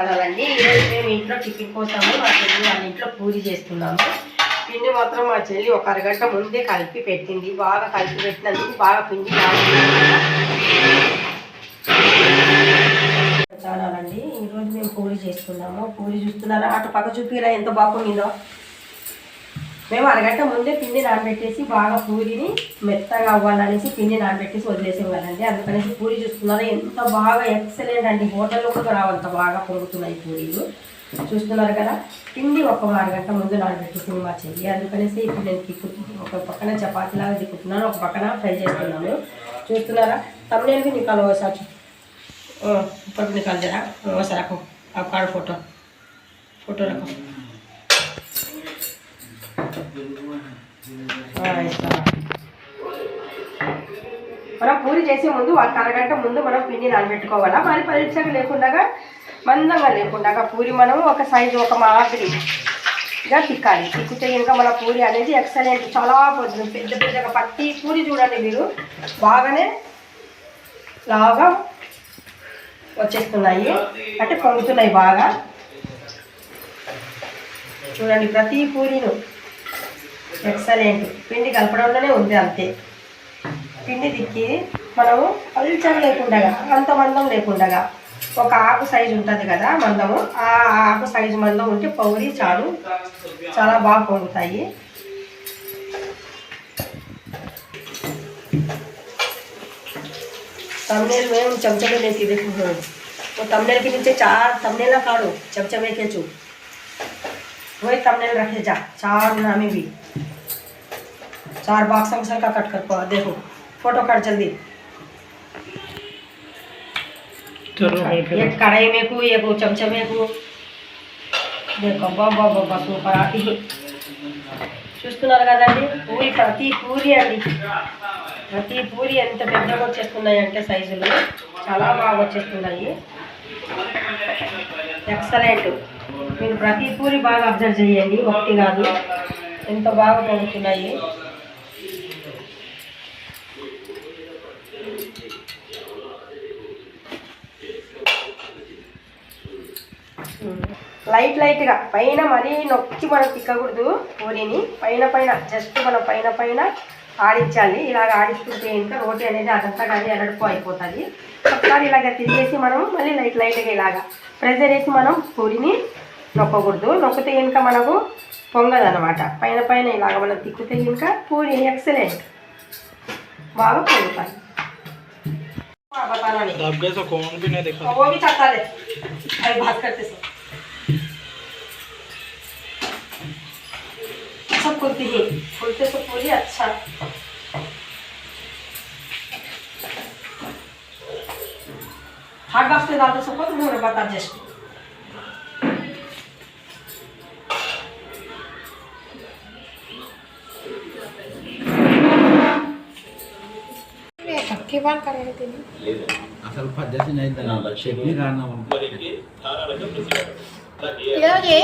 Channel ఈరోజు మేము ఇంట్లో టిఫిన్ కోసము మా చెల్లి వాళ్ళ ఇంట్లో పూరి చేస్తున్నాము. పిండి మాత్రం మా చెల్లి ఒక అరగంట ముందే కలిపి పెట్టింది. బాగా కలిపి పెట్టినందుకు బాగా పిండి ఛానల్ అండి ఈరోజు మేము పూరి చేస్తున్నాము. పూరి చూస్తున్నారా? అటు పక్క చూపిరా? ఎంత బాగుందో. మేము అరగంట ముందే పిండి నానబెట్టేసి బాగా పూరిని మెత్తగా అవ్వాలనేసి పిండి నానబెట్టేసి వదిలేసాం కదండి అందుకనేసి పూరి చూస్తున్నారు ఎంత బాగా ఎక్సలెంట్ అండి. హోటల్లో కూడా రావంత బాగా పొంగుతున్నాయి పూరీలు. చూస్తున్నారు కదా పిండి ఒక అరగంట ముందు నానబెట్టేసింది మా చెల్లి. అందుకనేసి ఇప్పుడు నేను తిక్కు ఒక పక్కన చపాతీలాగా తిక్కుతున్నాను. ఒక పక్కన ఫ్రై చేస్తున్నాను. చూస్తున్నారా తమిళకి నికాలు ఒకసారి ఇప్పుడు నికాలు జరా? ఒకసారి రకం ఆ కాడ ఫోటో. ఫోటో రకం. మనం పూరి చేసే ముందు ఒక అరగంట ముందు మనం పిండి నానబెట్టుకోవాలా? మరి పరీక్షగా లేకుండా మందంగా లేకుండా పూరి మనం ఒక సైజు ఒక మాదిరిగా తిక్కాలి. తిక్కితే ఇంకా మన పూరి అనేది ఎక్సలెంట్ చాలా పొద్దు పెద్ద పెద్దగా పట్టి పూరి చూడండి మీరు. బాగానే లాగా వచ్చేస్తున్నాయి. అంటే పొంగుతున్నాయి బాగా. చూడండి ప్రతి పూరిను. ఎక్సలెంట్. పిండి కలపడంలోనే ఉంది అంతే. పిండి దిక్కి మనము అల్చం లేకుండగా అంత మందం లేకుండగా ఒక ఆకు సైజు ఉంటుంది కదా మందము ఆ ఆకు సైజు మందం ఉంటే పౌరి చాలు. చాలా బాగా పొందుతాయి తమ్నేల్ మేము చెంచమే లేకి తమ్నేల్కి నుంచే చాలా తమ్నేలా కాడు చెంచమేకే చూ वही तमनेल रखे जा चार नामे भी चार बॉक्स अंसर का कट कर पा देखो फोटो कट जल्दी एक कढ़ाई में को एक वो चमचे में को देखो బాబా బాబా సూపర్ అది చూస్తున్నారు కదండి పూరి ప్రతి పూరి అండి ప్రతి పూరి ఎంత పెద్దగా వచ్చేస్తున్నాయి అంటే సైజులు చాలా బాగా వచ్చేస్తున్నాయి ఎక్సలెంట్ మీరు ప్రతి పూరి బాగా అబ్జర్వ్ చేయండి ఒకటి కాదు. ఎంత బాగా పొందుతున్నాయి లైట్ లైట్గా పైన మరీ నొక్కి మనం తిక్కకూడదు పూరిని. పైన పైన. జస్ట్ మనం పైన పైన. ఆడించాలి ఇలాగ ఆడిస్తుంటే ఇంకా రోటీ అనేది అదంతా కానీ ఎరడుపు అయిపోతుంది ఒకసారి ఇలాగ తిరిగేసి మనం మళ్ళీ లైట్ లైట్గా ఇలాగా ప్రెజర్ వేసి మనం పూరిని నొక్కకూడదు నొక్కితే ఇంకా మనకు పొంగదు అనమాట పైన పైన ఇలాగ మనం తిక్కితే ఇంకా పూరి ఎక్సలెంట్ బాగా పొంగుతాయి बताना नहीं आप जैसा कौन भी नहीं देखा और वो भी चाहता है अरे बात करते सब सब खुलती है खुलते तो पूरी अच्छा paste la dusă pot nu rebatagești. అసలు పద్ధతి చట్నీ కారణం ఈరోజు